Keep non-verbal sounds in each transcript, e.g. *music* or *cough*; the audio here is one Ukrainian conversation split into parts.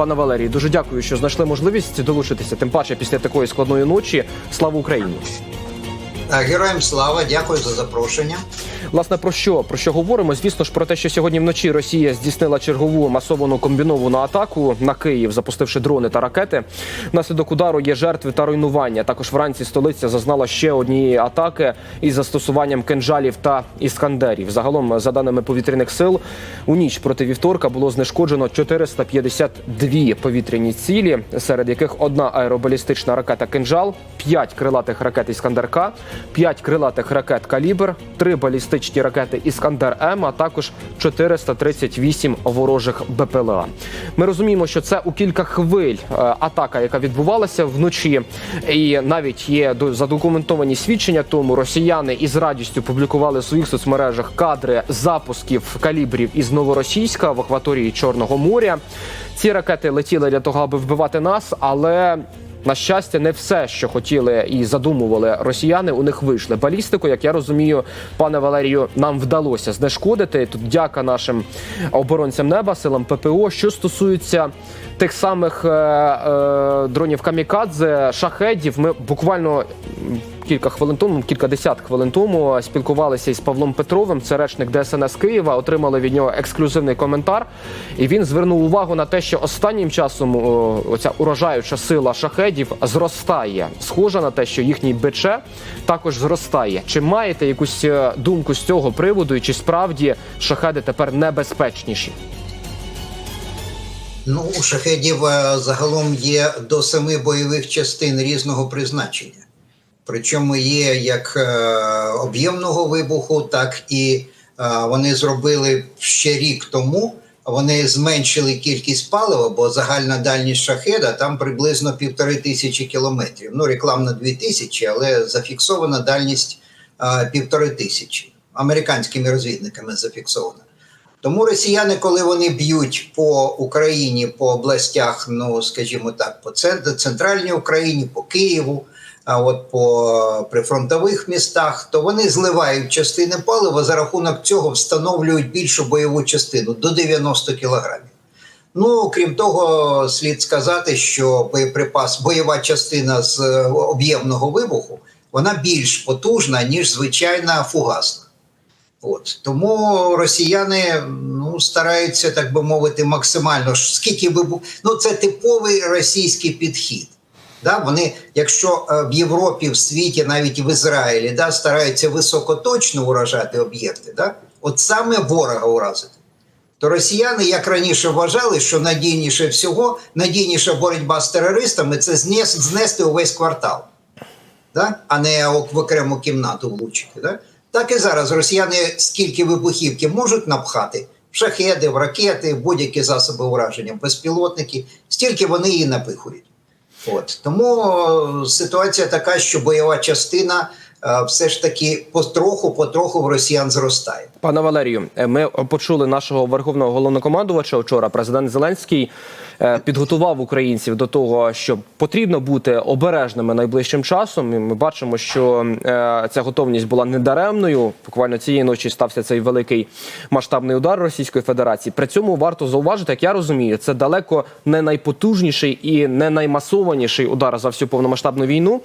Пане Валерій, дуже дякую, що знайшли можливість долучитися. Тим паче після такої складної ночі. Слава Україні! Героям слава, дякую за запрошення. Власне про що про що говоримо? Звісно ж про те, що сьогодні вночі Росія здійснила чергову масовану комбіновану атаку на Київ, запустивши дрони та ракети. Внаслідок удару є жертви та руйнування. Також вранці столиця зазнала ще однієї атаки із застосуванням кинжалів та іскандерів. Загалом, за даними повітряних сил, у ніч проти вівторка було знешкоджено 452 повітряні цілі, серед яких одна аеробалістична ракета кинжал, 5 крилатих ракет іскандер-К, 5 крилатих ракет калібр, 3 балістичні ракети Іскандер М, а також 438 ворожих БПЛА. Ми розуміємо, що це у кілька хвиль е, атака, яка відбувалася вночі, і навіть є до- задокументовані свідчення. Тому росіяни із радістю публікували в своїх соцмережах кадри запусків калібрів із новоросійська в акваторії Чорного моря. Ці ракети летіли для того, аби вбивати нас, але на щастя, не все, що хотіли і задумували росіяни, у них вийшли. Балістику, як я розумію, пане Валерію, нам вдалося знешкодити. Тут дяка нашим оборонцям неба, силам ППО. Що стосується тих самих е, е, дронів камікадзе, шахедів, ми буквально. Кілька хвилин тому, кілька десят хвилин тому спілкувалися із Павлом Петровим, це речник ДСНС Києва. Отримали від нього ексклюзивний коментар. І він звернув увагу на те, що останнім часом оця урожаюча сила шахедів зростає. Схоже на те, що їхній БЧ також зростає. Чи маєте якусь е, думку з цього приводу, і чи справді шахеди тепер небезпечніші? Ну, у шахедів е, загалом є до семи бойових частин різного призначення. Причому є як е, об'ємного вибуху, так і е, вони зробили ще рік тому. Вони зменшили кількість палива, бо загальна дальність шахеда там приблизно півтори тисячі кілометрів. Ну, рекламна дві тисячі, але зафіксована дальність е, півтори тисячі. Американськими розвідниками зафіксована. Тому росіяни, коли вони б'ють по Україні, по областях, ну скажімо так, по центр, центральній Україні, по Києву, а от по прифронтових містах, то вони зливають частини палива за рахунок цього встановлюють більшу бойову частину до 90 кілограмів. Ну крім того, слід сказати, що боєприпас, бойова частина з е, об'ємного вибуху, вона більш потужна ніж звичайна фугасна. От тому росіяни ну стараються, так би мовити, максимально скільки би бу- ну це типовий російський підхід. Да, вони, якщо е, в Європі, в світі, навіть в Ізраїлі, да, стараються високоточно уражати об'єкти, да, от саме ворога уразити. То росіяни, як раніше вважали, що надійніше всього, надійніша боротьба з терористами це знести увесь квартал да? а не в окрему кімнату влучити. Да? Так і зараз росіяни скільки вибухівки можуть напхати в шахеди, в ракети, в будь-які засоби ураження, безпілотники, стільки вони її напихують. От. Тому е, ситуація така, що бойова частина е, все ж таки потроху, потроху в росіян зростає. Пане Валерію, е, ми почули нашого верховного головнокомандувача вчора. Президент Зеленський підготував українців до того, що потрібно бути обережними найближчим часом. І ми бачимо, що е, ця готовність була недаремною. Буквально цієї ночі стався цей великий масштабний удар Російської Федерації. При цьому варто зауважити, як я розумію, це далеко не найпотужніший і не наймасованіший удар за всю повномасштабну війну.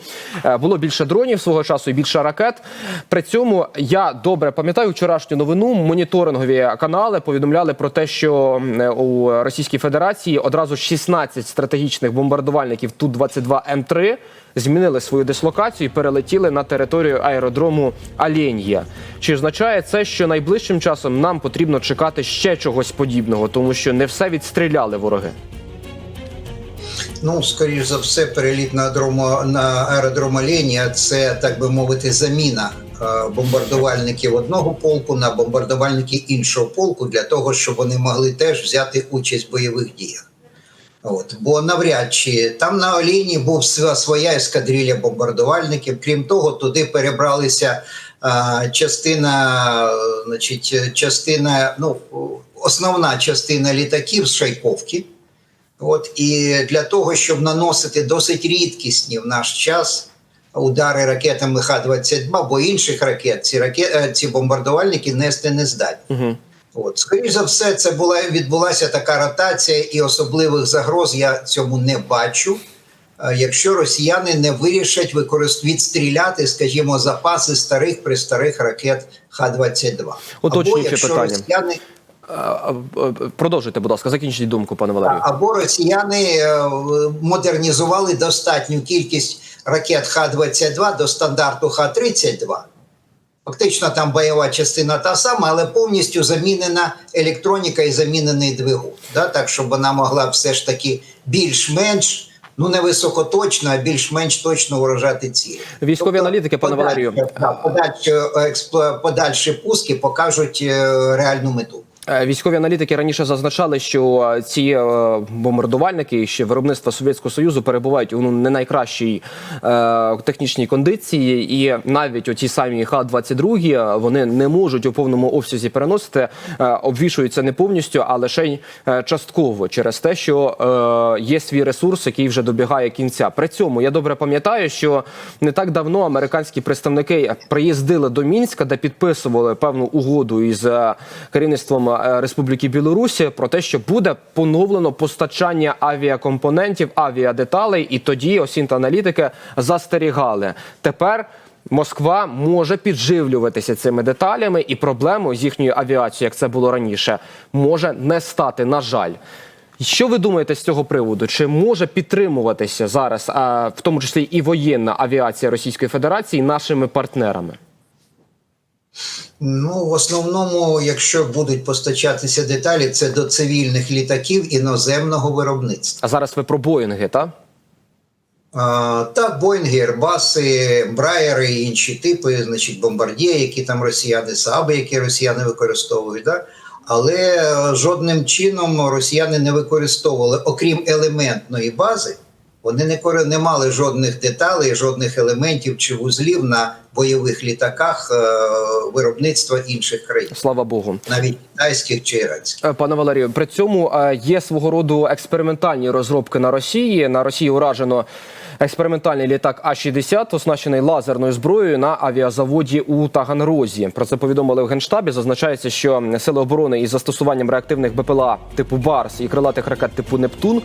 Е, Було більше дронів свого часу і більше ракет. При цьому я добре пам'ятаю вчорашню новину. Моніторингові канали повідомляли про те, що е, у Російській Федерації одразу 16 стратегічних бомбардувальників ту 22 М3 змінили свою дислокацію і перелетіли на територію аеродрому Ален'я. Чи означає це, що найближчим часом нам потрібно чекати ще чогось подібного, тому що не все відстріляли вороги? Ну, скоріш за все, переліт на аеродрому, на аеродром Оленя – це, так би мовити, заміна е, бомбардувальників одного полку на бомбардувальники іншого полку для того, щоб вони могли теж взяти участь в бойових діях. От. Бо навряд чи там на Оліні був своя ескадрилья бомбардувальників. Крім того, туди перебралися е, частина, значить, частина, ну, основна частина літаків з Шайковки. От і для того, щоб наносити досить рідкісні в наш час удари ракетами Х-22 або інших ракет, ці ракет, е, ці бомбардувальники нести не здатні. Угу. От, скоріш за все, це була відбулася така ротація, і особливих загроз я цьому не бачу. Е, Якщо росіяни не вирішать використ... відстріляти, скажімо, запаси старих пристарих ракет Х-22. Уточнююче якщо питання. росіяни Продовжуйте, будь ласка, закінчіть думку, пане Валерію. або росіяни е, модернізували достатню кількість ракет Х-22 до стандарту Х-32. Фактично там бойова частина та сама, але повністю замінена електроніка і замінений двигун. Да? Так, щоб вона могла все ж таки більш-менш, ну не високоточно, а більш-менш точно вражати цілі. Військові аналітики, пане Валерію. да, подальші, подальші пуски покажуть е, реальну мету. Е, Військові аналітики раніше зазначали, що е, ці е, бомбардувальники ще виробництва Совєтського Союзу перебувають у ну, не найкращій е, технічній кондиції, і навіть оті самі Х-22 вони не можуть у повному обсязі переносити, е, обвішуються не повністю, а лише частково через те, що е, є свій ресурс, який вже добігає кінця. При цьому я добре пам'ятаю, що не так давно американські представники приїздили до Мінська, де підписували певну угоду із керівництвом е, Республіки Білорусі про те, що буде поновлено постачання авіакомпонентів, авіадеталей, і тоді осінт-аналітики застерігали. Тепер. Москва може підживлюватися цими деталями, і проблемою з їхньою авіацією, як це було раніше, може не стати. На жаль, що ви думаєте з цього приводу? Чи може підтримуватися зараз, а, в тому числі і воєнна авіація Російської Федерації, нашими партнерами? Ну, в основному, якщо будуть постачатися деталі, це до цивільних літаків іноземного виробництва. А зараз ви про Боїнги, так? Так, Боїнги, Ербаси, Брайери і інші типи, значить, бомбардії, які там росіяни, Сааби, які росіяни використовують. Да? Але е, жодним чином росіяни не використовували, окрім елементної бази, вони не, кори- не мали жодних деталей, жодних елементів чи вузлів на бойових літаках е, виробництва інших країн, Слава Богу. навіть китайських чи іранських. Е, Пане Валерію, при цьому е, є свого роду експериментальні розробки на Росії. На Росії уражено експериментальний літак А-60, оснащений лазерною зброєю на авіазаводі у Таганрозі. Про це повідомили в генштабі. Зазначається, що сили оборони із застосуванням реактивних БПЛА типу Барс і крилатих ракет типу Нептун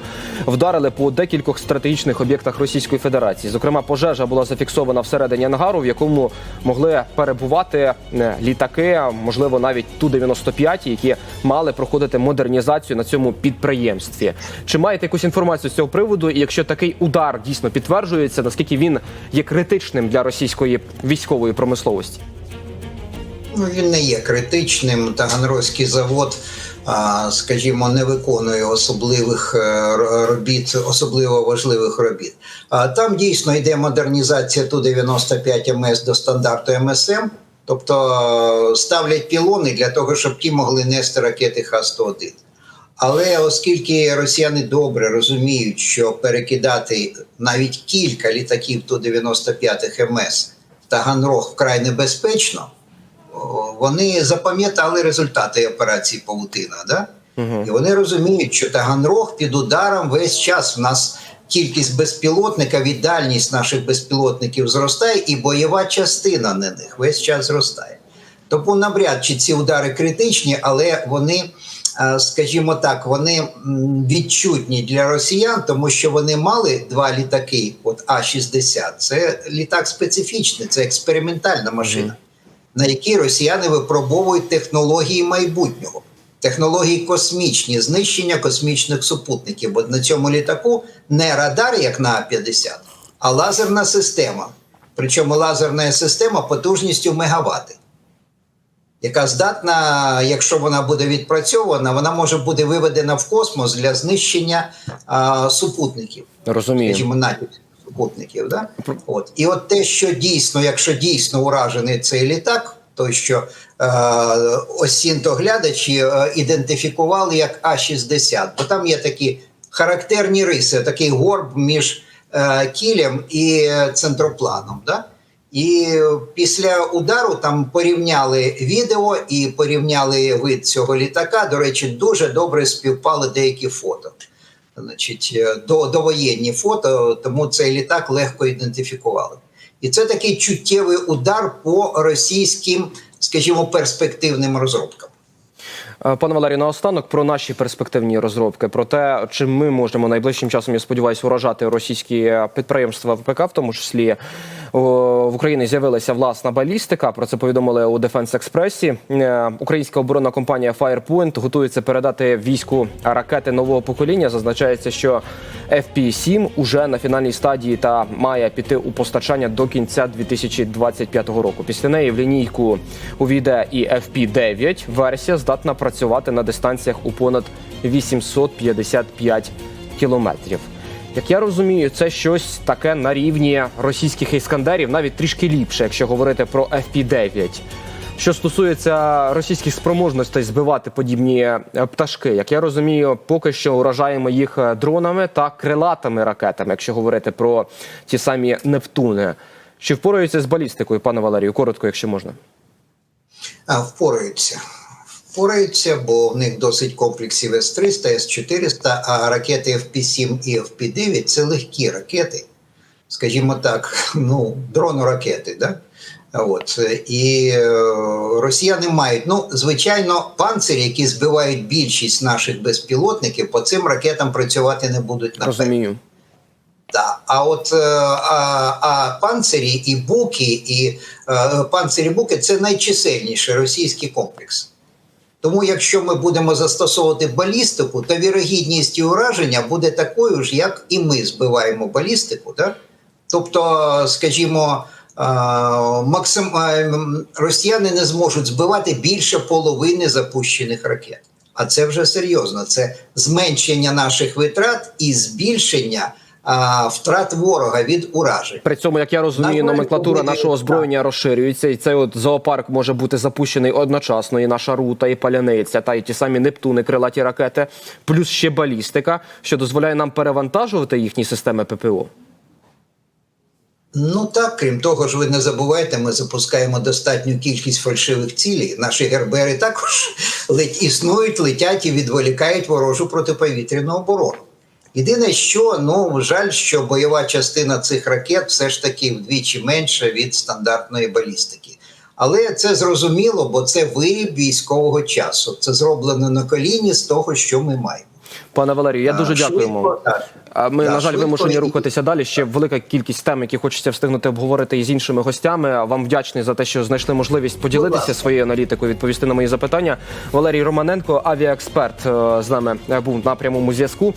вдарили по декількох стратегічних об'єктах Російської Федерації. Зокрема, пожежа була зафіксована всередині ангару, в якому могли перебувати е, літаки, можливо, навіть Ту-95, які мали проходити модернізацію на цьому підприємстві. Чи маєте якусь інформацію з цього приводу? І якщо такий удар дійсно підтверджується, наскільки він є критичним для російської військової промисловості? Ну, він не є критичним. Таганрозький завод, скажімо, не виконує особливих е, робіт, особливо важливих робіт. Там дійсно йде модернізація Ту-95 МС до стандарту МСМ. Тобто е, ставлять пілони для того, щоб ті могли нести ракети Х-101. Але оскільки росіяни добре розуміють, що перекидати навіть кілька літаків Ту-95 МС в Таганрог вкрай небезпечно, вони запам'ятали результати операції Павутина. Да? І вони розуміють, що Таганрог під ударом весь час в нас кількість безпілотника, віддальність наших безпілотників зростає, і бойова частина на них весь час зростає. Тому навряд чи ці удари критичні, але вони, скажімо так, вони відчутні для росіян, тому що вони мали два літаки, от А-60. Це літак специфічний, це експериментальна машина, на якій росіяни випробовують технології майбутнього. Технології космічні, знищення космічних супутників. Бо на цьому літаку не радар, як на А-50, а лазерна система. Причому лазерна система потужністю мегавати яка здатна, якщо вона буде відпрацьована, вона може бути виведена в космос для знищення а, супутників, Розумію. скажімо, супутників. Да? От. І от те, що дійсно, якщо дійсно уражений цей літак, той, що е, осінтоглядачі е, ідентифікували як А-60, бо там є такі характерні риси, такий горб між е, кілем і центропланом. Да? І після удару там порівняли відео і порівняли вид цього літака. До речі, дуже добре співпали деякі фото. Значить, е, до, довоєнні фото, тому цей літак легко ідентифікували. І це такий чуттєвий удар по російським, скажімо, перспективним розробкам. Е, Пане Валерію, наостанок про наші перспективні розробки, про те, чи ми можемо найближчим часом, я сподіваюся, уражати російські підприємства ВПК, в тому числі в Україні з'явилася власна балістика. Про це повідомили у Дефенс Експресі. Українська оборонна компанія Firepoint готується передати війську ракети нового покоління. Зазначається, що FP-7 уже на фінальній стадії та має піти у постачання до кінця 2025 року. Після неї в лінійку увійде і FP-9. Версія здатна працювати на дистанціях у понад 855 кілометрів. Як я розумію, це щось таке на рівні російських іскандерів, навіть трішки ліпше, якщо говорити про FP-9. Що стосується російських спроможностей збивати подібні е, пташки, як я розумію, поки що уражаємо їх е, дронами та крилатими ракетами, якщо говорити про ті самі Нептуни. Чи впораються з балістикою, пане Валерію? Коротко, якщо можна. Впораються. Впораються, бо в них досить комплексів С-300, С-400, а ракети FP-7 і FP-9 – це легкі ракети. Скажімо так, *laughs* ну, дрону-ракети, да? От. І е, росіяни мають, ну, звичайно, панцирі, які збивають більшість наших безпілотників, по цим ракетам працювати не будуть на Розумію. Да. А от е, а, а панцирі і буки, і е, панцирі буки це найчисельніший російський комплекс. Тому, якщо ми будемо застосовувати балістику, то вірогідність і ураження буде такою ж, як і ми збиваємо балістику. Да? Тобто, скажімо, максим... росіяни не зможуть збивати більше половини запущених ракет. А це вже серйозно. Це зменшення наших витрат і збільшення а, втрат ворога від уражень. При цьому, як я розумію, На номенклатура нашого озброєння розширюється, і цей от зоопарк може бути запущений одночасно. І наша рута, і паляниця, та й ті самі Нептуни, крилаті ракети, плюс ще балістика, що дозволяє нам перевантажувати їхні системи ППО. Ну так, крім того ж, ви не забувайте, ми запускаємо достатню кількість фальшивих цілей. Наші гербери також *laughs* існують, летять і відволікають ворожу протиповітряну оборону. Єдине, що ну жаль, що бойова частина цих ракет все ж таки вдвічі менша від стандартної балістики. Але це зрозуміло, бо це виріб військового часу. Це зроблено на коліні з того, що ми маємо. Пане Валерію, я дуже А, дякуємо. швидко, так. А Ми, Да, на жаль, швидко вимушені рухатися далі. Ще велика кількість тем, які хочеться встигнути обговорити із іншими гостями. Вам вдячний за те, що знайшли можливість поділитися своєю аналітикою, відповісти на мої запитання. Валерій Романенко, авіаексперт, е, з нами був на прямому зв'язку.